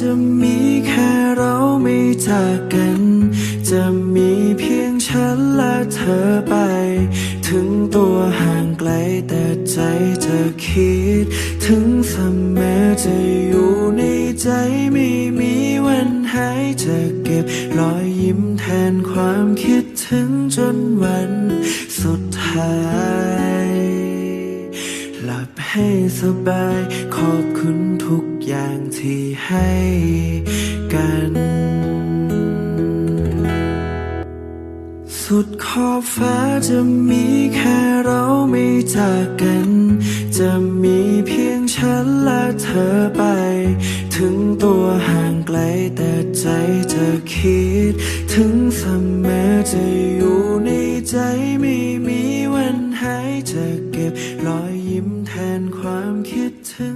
จะมีแค่เราไม่จากกัน จะมีเพียงฉันและเธอไป ถึงตัวห่างไกลแต่ใจจะคิด ถึงเสมอจะอยู่ในใจไม่มีวันหายจะเก็บรอยยิ้มแทนความคิดถึงจนวันสุดท้าย หลับให้สบายขอบคุณ อย่างที่ให้กันสุดขอบฟ้าจะมีแค่เราไม่จากกัน จะมีเพียงฉันและเธอไป ถึงตัวห่างไกลแต่ใจจะคิด ถึงเสมอจะอยู่ในใจไม่มีวันหายจะเก็บรอยยิ้มแทนความคิดถึง